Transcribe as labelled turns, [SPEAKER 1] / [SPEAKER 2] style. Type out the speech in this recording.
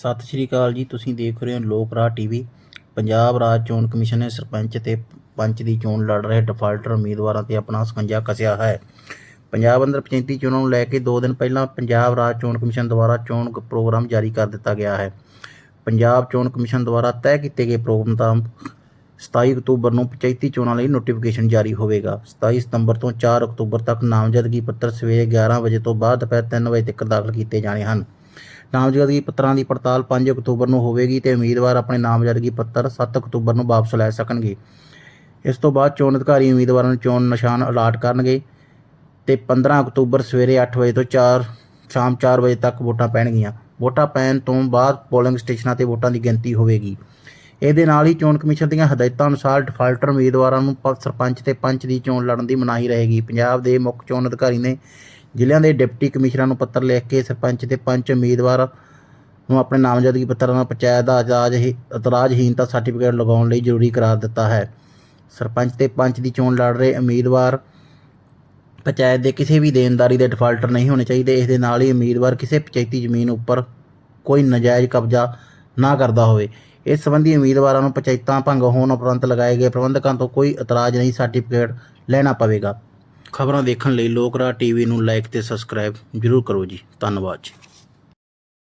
[SPEAKER 1] ਸਤਿ ਸ਼੍ਰੀ ਅਕਾਲ ਜੀ, ਤੁਸੀਂ ਦੇਖ ਰਹੇ ਹੋ ਲੋਕ ਰਾਹ ਟੀਵੀ। ਪੰਜਾਬ ਰਾਜ ਚੋਣ ਕਮਿਸ਼ਨ ਨੇ ਸਰਪੰਚ ਤੇ ਪੰਚ ਦੀ ਚੋਣ ਲੜ ਰਹੇ ਡਿਫਾਲਟਰ ਉਮੀਦਵਾਰਾਂ ਤੇ ਆਪਣਾ ਸਕੰਜਾ ਕੱਸਿਆ ਹੈ। ਪੰਜਾਬ ਅੰਦਰ ਪੰਚਾਇਤੀ ਚੋਣਾਂ ਨੂੰ ਲੈ ਕੇ 2 ਦਿਨ ਪਹਿਲਾਂ ਪੰਜਾਬ ਰਾਜ ਚੋਣ ਕਮਿਸ਼ਨ ਦੁਆਰਾ ਚੋਣ ਪ੍ਰੋਗਰਾਮ ਜਾਰੀ ਕਰ ਦਿੱਤਾ ਗਿਆ ਹੈ। ਪੰਜਾਬ ਚੋਣ ਕਮਿਸ਼ਨ ਦੁਆਰਾ ਤੈਅ ਕੀਤੇ ਗਏ ਪ੍ਰੋਗਰਾਮ ਦਾ 27 ਅਕਤੂਬਰ ਨੂੰ ਪੰਚਾਇਤੀ ਚੋਣਾਂ ਲਈ ਨੋਟੀਫਿਕੇਸ਼ਨ ਜਾਰੀ ਹੋਵੇਗਾ। 27 ਸਤੰਬਰ ਤੋਂ 4 ਅਕਤੂਬਰ ਤੱਕ ਨਾਮਜ਼ਦਗੀ ਪੱਤਰ ਸਵੇਰੇ 11 ਵਜੇ ਤੋਂ ਬਾਅਦ ਦੁਪਹਿਰ 3 ਵਜੇ ਤੱਕ ਦਾਖਲ ਕੀਤੇ ਜਾਣੇ ਹਨ। ਨਾਮਜ਼ਦਗੀ ਪੱਤਰਾਂ ਦੀ ਪੜਤਾਲ 5 ਅਕਤੂਬਰ ਨੂੰ ਹੋਵੇਗੀ ਤੇ ਉਮੀਦਵਾਰ ਆਪਣੇ ਨਾਮਜ਼ਦਗੀ ਪੱਤਰ 7 ਅਕਤੂਬਰ ਨੂੰ ਵਾਪਸ ਲੈ ਸਕਣਗੇ। ਇਸ ਤੋਂ ਬਾਅਦ ਚੋਣ ਅਧਿਕਾਰੀ ਉਮੀਦਵਾਰਾਂ ਨੂੰ ਚੋਣ ਨਿਸ਼ਾਨ ਅਲਾਟ ਕਰਨਗੇ ਤੇ 15 ਅਕਤੂਬਰ ਸਵੇਰੇ 8 ਵਜੇ ਤੋਂ 4 ਸ਼ਾਮ 4 ਵਜੇ ਤੱਕ ਵੋਟਾਂ ਪੈਣਗੀਆਂ। ਵੋਟਾਂ ਪੈਣ ਤੋਂ ਬਾਅਦ ਪੋਲਿੰਗ ਸਟੇਸ਼ਨਾਂ ਤੇ ਵੋਟਾਂ ਦੀ ਗਿਣਤੀ ਹੋਵੇਗੀ। ਇਹਦੇ ਨਾਲ ਹੀ ਚੋਣ ਕਮਿਸ਼ਨ ਦੀਆਂ ਹਦਾਇਤਾਂ ਅਨੁਸਾਰ ਡਿਫਾਲਟਰ ਉਮੀਦਵਾਰਾਂ ਨੂੰ ਪ- ਸਰਪੰਚ ਤੇ ਪੰਚ ਦੀ ਚੋਣ ਲੜਨ ਦੀ ਮਨਾਹੀ ਰਹੇਗੀ। ਪੰਜਾਬ ਦੇ ਮੁੱਖ ਚੋਣ ਅਧਿਕਾਰੀ ਨੇ ਜ਼ਿਲ੍ਹਿਆਂ ਦੇ ਡਿਪਟੀ ਕਮਿਸ਼ਨਰਾਂ ਨੂੰ ਪੱਤਰ ਲਿਖ ਕੇ ਸਰਪੰਚ ਤੇ ਪੰਚ ਉਮੀਦਵਾਰ ਨੂੰ ਆਪਣੇ ਨਾਮਜ਼ਦਗੀ ਪੱਤਰਾਂ ਨਾਲ ਪੰਚਾਇਤ ਦਾ ਇਤਰਾਜ਼ ਹੀ ਇਤਰਾਜ਼ਹੀਨਤਾ ਸਰਟੀਫਿਕੇਟ ਲਗਾਉਣ ਲਈ ਜ਼ਰੂਰੀ ਕਰਾਰ ਦਿੱਤਾ ਹੈ। ਸਰਪੰਚ ਤੇ ਪੰਚ ਦੀ ਚੋਣ ਲੜ ਰਹੇ ਉਮੀਦਵਾਰ ਪੰਚਾਇਤ ਦੇ ਕਿਸੇ ਵੀ ਦੇਣਦਾਰੀ ਦੇ ਡਿਫਾਲਟਰ ਨਹੀਂ ਹੋਣੇ ਚਾਹੀਦੇ। ਇਸ ਦੇ ਨਾਲ ਹੀ ਉਮੀਦਵਾਰ ਕਿਸੇ ਪੰਚਾਇਤੀ ਜ਼ਮੀਨ ਉੱਪਰ ਕੋਈ ਨਾਜਾਇਜ਼ ਕਬਜ਼ਾ ਨਾ ਕਰਦਾ ਹੋਵੇ। ਇਸ ਸੰਬੰਧੀ ਉਮੀਦਵਾਰਾਂ ਨੂੰ ਪੰਚਾਇਤਾਂ ਭੰਗ ਹੋਣ ਉਪਰੰਤ ਲਗਾਏ ਗਏ ਪ੍ਰਬੰਧਕਾਂ ਤੋਂ ਕੋਈ ਇਤਰਾਜ਼ ਨਹੀਂ, ਸਰਟੀਫਿਕੇਟ ਲੈਣਾ ਪਵੇਗਾ। ਖਬਰਾਂ ਦੇਖਣ ਲਈ ਲੋਕ ਰਾਹ ਟੀਵੀ ਨੂੰ ਲਾਈਕ ਤੇ ਸਬਸਕ੍ਰਾਈਬ ਜ਼ਰੂਰ ਕਰੋ ਜੀ। ਧੰਨਵਾਦ ਜੀ।